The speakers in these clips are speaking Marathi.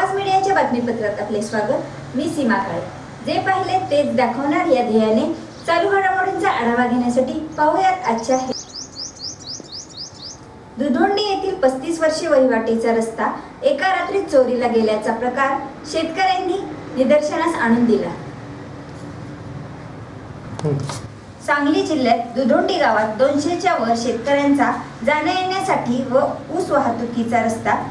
आवाज मीडियाच्या बातमीपत्रात आपले स्वागत. मी सीमा काळे. जे पाहिले तेच दाखवणार या ध्येयाने चालू घडामोडींचा आढावा घेण्यासाठी पाहूयात आजच्या हे- दुधोंडी येथील पस्तीस वर्षीय वहिवाटीचा रस्ता एका रात्रीत चोरीला गेल्याचा प्रकार शेतकऱ्यांनी निदर्शनास आणून दिला. सांगली जिल्ह्यात दुधोंडी गावात दोनशेच्या वर शेतकऱ्यांचा जाण्या येण्यासाठी व ऊस वाहतुकीचा रस्ता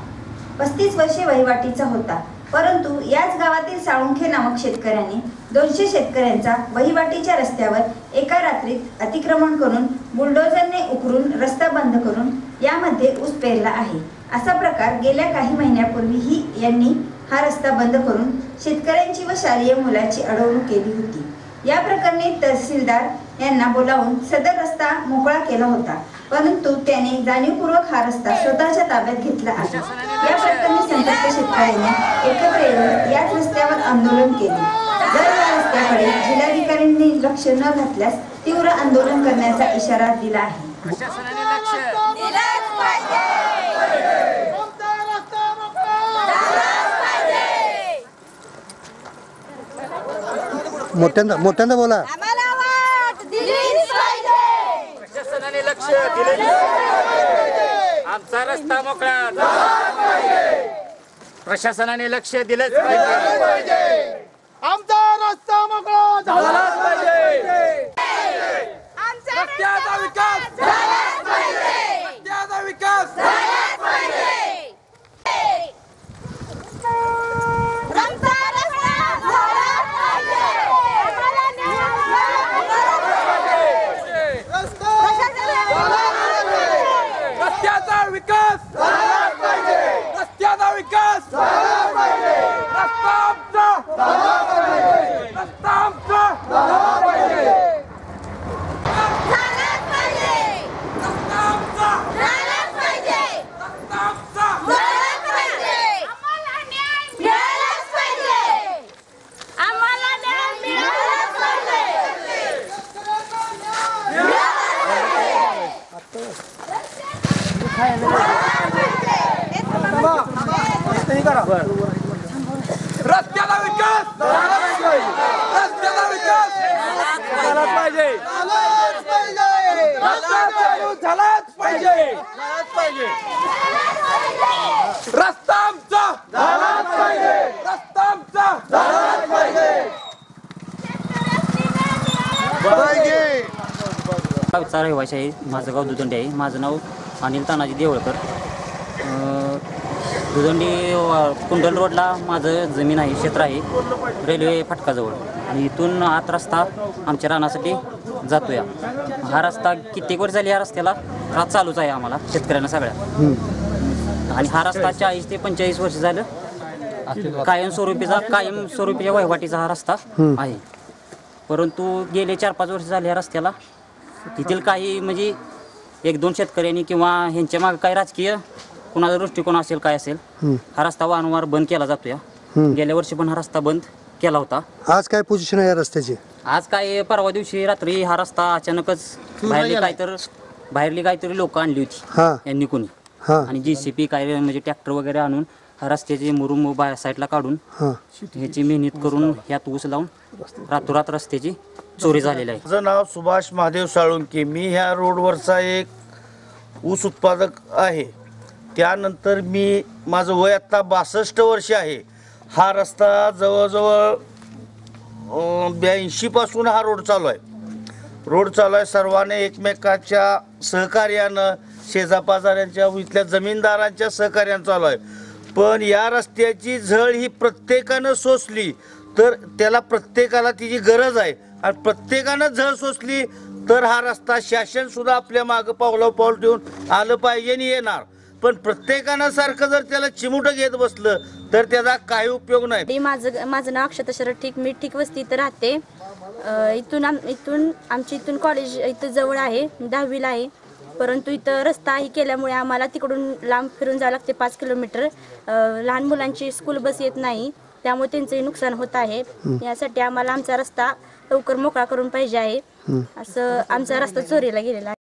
पस्तीस वर्षे वहिवाटीचा होता. परंतु याच गावातील साळुंखे नामक शेतकऱ्यांनी दोनशे शेतकऱ्यांचा वहिवाटीच्या रस्त्यावर एका रात्रीत अतिक्रमण करून बुलडोझरने उकरून रस्ता बंद करून यामध्ये ऊस पेरला आहे. असा प्रकार गेल्या काही महिन्यापूर्वीही यांनी हा रस्ता बंद करून शेतकऱ्यांची व शालेय मुलाची अडवणूक केली होती. या प्रकरणी तहसीलदार यांना बोलावून सदर रस्ता मोकळा केला होता. परंतु त्याने जाणीवपूर्वक हा रस्ता स्वतःच्या ताब्यात घेतला आहे. या प्रकरणी संतप्त शेतकऱ्यांनी एकत्र येऊन याच रस्त्यावर आंदोलन केले. जर या रस्त्याकडे जिल्हाधिकाऱ्यांनी लक्ष न घातल्यास तीव्र आंदोलन करण्याचा इशारा दिला आहे. प्रशासनाने लक्ष. मोठ्यांदा मोठ्यांदा बोला. आम्हाला वाट दिलीच पाहिजे. प्रशासनाने लक्ष दिले. आमचा रस्ता मोकळा. झाला. प्रशासनाने लक्ष दिलंच पाहिजे. आमचा रस्ता मोकळा झालाच पाहिजे रस्त्याचा विकास झालाच पाहिजे आमचा रस्ता झालाच पाहिजे आम्हाला न्याय झालाच पाहिजे. रस्ता प्रशासनाला रस्त्याचा विकास झालाच पाहिजे रस्त्याचा विकास झालाच पाहिजे रस्ता आमचा झाला पाहिजे रस्ता आमचा झाला पाहिजे झालाच पाहिजे रस्ता आमचा झालाच पाहिजे रस्ता आमचा झालाच पाहिजे आम्हाला न्याय मिळालाच पाहिजे आम्हाला न्याय मिळालाच पाहिजे रस्त्याचा विकास. झालाच पाहिजे. रस्त्याचा विकास. झालाच पाहिजे. झालाच पाहिजे. रस्ता चालू झालाच पाहिजे. झालाच पाहिजे. रस्ता आमचा. झालाच पाहिजे. रस्ता आमचा. झालाच पाहिजे. आहे माझं गाव दुदंडी आहे. माझं नाव अनिल तानाजी देवळकर. दुदंडी कुंडल रोडला माझं जमीन आहे क्षेत्र आहे रेल्वे फाटकाजवळ. आणि इथून आत रस्ता आमच्या रानासाठी जातो या हा रस्ता कित्येक वर्ष झाली या रस्त्याला हा चालूच आहे आम्हाला शेतकऱ्यांना सगळ्या. आणि हा रस्ता चाळीस ते पंचेचाळीस वर्ष झालं कायमस्वरूपीचा कायमस्वरूपीच्या कायम स्वरूपीच्या वहिवाटीचा हा रस्ता आहे. परंतु गेले चार पाच वर्ष झाले या रस्त्याला. तिथील काही म्हणजे एक दोन शेतकऱ्यांनी किंवा ह्यांच्या मागे काही राजकीय कुणाचा दृष्टिकोन असेल काय असेल हा रस्ता वारंवार बंद केला जातो या गेल्या वर्षी पण हा रस्ता बंद केला होता. आज काय पोझिशन आहे या रस्त्याची? आज काय परवा दिवशी रात्री हा रस्ता अचानकच बाहेरली काहीतर बाहेरली काहीतरी लोक आणली होती. हा. यांनी कोणी. हा. आणि जी सी पी काय म्हणजे ट्रॅक्टर वगैरे आणून हा रस्त्याचे मुरुम बाहेर साईडला काढून हा. ह्याची मेहनत करून ह्यात ऊस लावून रातोरात रस्त्याची चोरी झालेली आहे. माझं नाव सुभाष महादेव साळुंके. मी ह्या रोडवरचा एक ऊस उत्पादक आहे. त्यानंतर मी माझं वय आत्ता बासष्ट वर्ष आहे. हा रस्ता जवळजवळ ब्याऐंशीपासून हा रोड चालू आहे. रोड चालू आहे सर्वांनी एकमेकाच्या सहकार्यानं शेजापाजाऱ्यांच्या इथल्या जमीनदारांच्या सहकार्यानं चालू आहे. पण या रस्त्याची झळ ही प्रत्येकानं सोसली तर त्याला प्रत्येकाला तिची गरज आहे. आणि प्रत्येकानं झळ सोसली तर हा रस्ता शासनसुद्धा आपल्या मागं पावलं पाऊल ठेवून आलं पाहिजे आणि येणार. पण प्रत्येकानं सारखं जर त्याला चिमुटं घेत बसलं तर त्याचा काही उपयोग नाही. ते माझं माझं नाव अक्षता शरद ठीक मी ठीक वस्ती इथं राहते. अ, इथून आम इथून आमची इथून कॉलेज इथं जवळ आहे दहावीला आहे. परंतु इथं रस्ता ही केल्यामुळे आम्हाला तिकडून लांब फिरून जावं लागते पाच किलोमीटर. अ, लहान मुलांची स्कूल बस येत नाही त्यामुळे त्यांचंही नुकसान होत आहे. यासाठी आम्हाला आमचा रस्ता लवकर मोकळा करून पाहिजे आहे. असं आमचा रस्ता चोरीला गेलेला आहे.